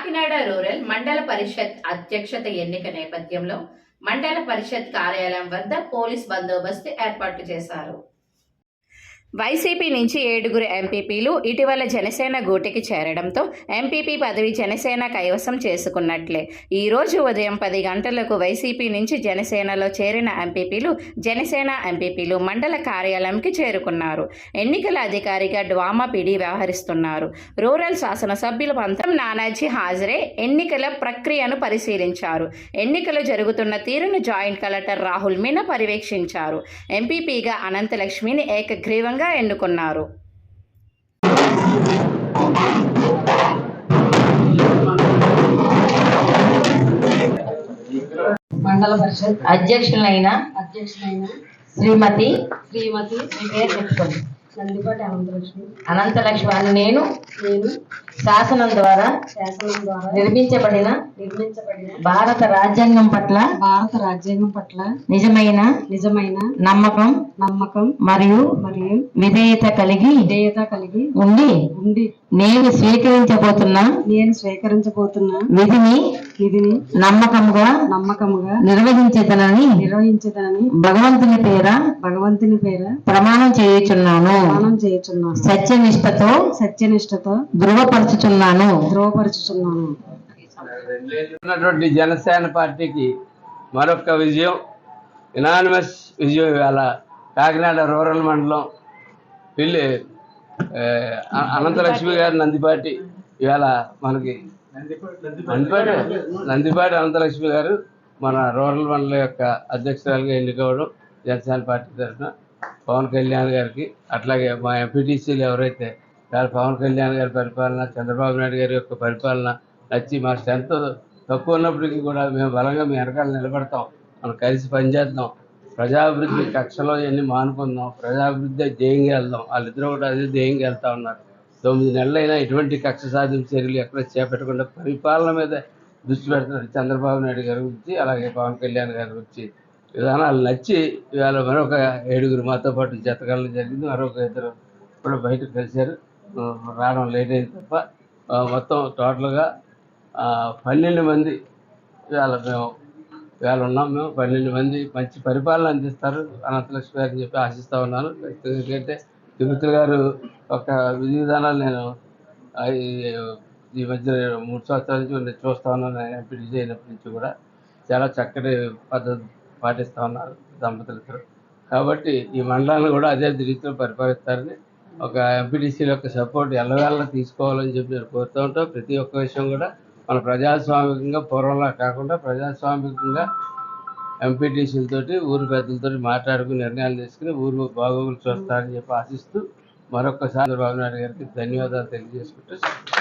Kakinada rural మండల పరిషత్ అధ్యక్షత ఎన్నిక నేపథ్యంలో మండల పరిషత్ కార్యాలయం వద్ద పోలీస్ బందోబస్తు ఏర్పాటు చేశారు. వైసీపీ నుంచి ఏడుగురు ఎంపీపీలు ఇటీవల జనసేన గూటికి చేరడంతో ఎంపీపీ పదవి జనసేన కైవసం చేసుకున్నట్లే. ఈ రోజు ఉదయం పది గంటలకు వైసీపీ నుంచి జనసేనలో చేరిన ఎంపీపీలు జనసేన ఎంపీపీలు మండల కార్యాలయంకి చేరుకున్నారు. ఎన్నికల అధికారిగా డ్వామా పిడి వ్యవహరిస్తున్నారు. రూరల్ శాసనసభ్యులు పంతం నానాజీ హాజరే ఎన్నికల ప్రక్రియను పరిశీలించారు. ఎన్నికలు జరుగుతున్న తీరును జాయింట్ కలెక్టర్ రాహుల్ మీనా పర్యవేక్షించారు. ఎంపీపీగా అనంతలక్ష్మిని ఏకగ్రీవంగా ఎన్నుకున్నారు. మండల పరిషత్ అధ్యక్షులైన అధ్యక్షులైన శ్రీమతి శ్రీమతి మీ పేరు చెప్పుకోండి నందిపాటి అనంతలక్ష్మి అనంతలక్ష్మి అని నేను. నేను. శాసనం ద్వారా శాసనం ద్వారా నిర్మించబడిన నిర్మించబడిన భారత రాజ్యాంగం పట్ల భారత రాజ్యాంగం పట్ల నిజమైన నిజమైన నమ్మకం నమ్మకం మరియు మరియు విధేయత కలిగి విధేయత కలిగి ఉండి ఉండి నేను స్వీకరించబోతున్న నేను స్వీకరించబోతున్న విధిని విధిని నమ్మకముగా నమ్మకముగా నిర్వహించదనని నిర్వహించదనని భగవంతుని పేర భగవంతుని పేర ప్రమాణం చేయుచున్నాను. ప్రమాణం చేయుచున్నాను. సత్యనిష్టతో సత్యనిష్టతో ధృవపరచుచున్నాను. ధృవపరుచుచున్నాను. ఉన్నటువంటి జనసేన పార్టీకి మరొక విజయం ఇనానిమస్ విజయం ఇవాళ కాకినాడ రూరల్ మండలం పిల్లి అనంతలక్ష్మి గారి నందిపాటి ఇవాళ మనకి నందిపాటి? నందిపాటి అనంతలక్ష్మి గారు మన రూరల్ మండలం యొక్క అధ్యక్షురాలుగా ఎన్నికవడం జనసేన పార్టీ తరఫున. పవన్ కళ్యాణ్ గారికి అట్లాగే మా ఎంపీటీసీలు ఎవరైతే వాళ్ళు పవన్ కళ్యాణ్ గారి పరిపాలన చంద్రబాబు నాయుడు గారి యొక్క పరిపాలన నచ్చి మా స్ట్రెంత్ తక్కువ ఉన్నప్పటికీ కూడా మేము బలంగా మీ వెనకాల నిలబడతాం. మనం కలిసి పనిచేద్దాం. ప్రజాభివృద్ధి కక్షలో ఇవన్నీ మానుకుందాం ప్రజాభివృద్ధి ధ్యేయంగా వెళ్దాం. వాళ్ళిద్దరూ కూడా అదే ధ్యేయంగా వెళ్తా ఉన్నారు. తొమ్మిది నెలలైనా ఎటువంటి కక్ష సాధింపు చర్యలు ఎక్కడ చేపట్టకుండా పరిపాలన మీద దృష్టి పెడుతున్నారు చంద్రబాబు నాయుడు గారి గురించి అలాగే పవన్ కళ్యాణ్ గారి గురించి. విధానాలు నచ్చి ఇవాళ మరొక ఏడుగురు మాతో పాటు జతకాలం జరిగింది. మరొక ఇద్దరు ఇప్పుడు బయటకు కలిశారు. రావడం లేట్ అయింది తప్ప మొత్తం టోటల్గా పన్నెండు మంది ఇవాళ మేము ఇవాళ ఉన్నాం మేము. పన్నెండు మంది మంచి పరిపాలన అందిస్తారు. అనంతలక్ష్మి గారు చెప్పి ఆశిస్తూ ఉన్నాను. ఎందుకంటే తిరుపతి గారు ఒక విధి విధానాలు నేను ఈ- మధ్య మూడు సంవత్సరాల నుంచి చూస్తా ఉన్నాను. ఎంపీటీసీ అయినప్పటి నుంచి కూడా. చాలా చక్కటి పద్ధతి పాటిస్తూ ఉన్నారు దంపతులు కాబట్టి ఈ మండలాన్ని కూడా అదే రీతిలో పరిపాలిస్తారని ఒక ఎంపీటీసీల యొక్క సపోర్ట్ ఎల్లవేళ తీసుకోవాలని చెప్పి నేను కోరుతూ ఉంటాం. ప్రతి ఒక్క విషయం కూడా మన ప్రజాస్వామికంగా పూర్వంలా కాకుండా ప్రజాస్వామికంగా ఎంపీటీసీలతోటి ఊరు పెద్దలతో మాట్లాడుకుని నిర్ణయాలు తీసుకుని ఊరు బాగోగులు చూస్తారని చెప్పి ఆశిస్తూ మరొకసారి చంద్రబాబు నాయుడు గారికి ధన్యవాదాలు తెలియజేసుకుంటూ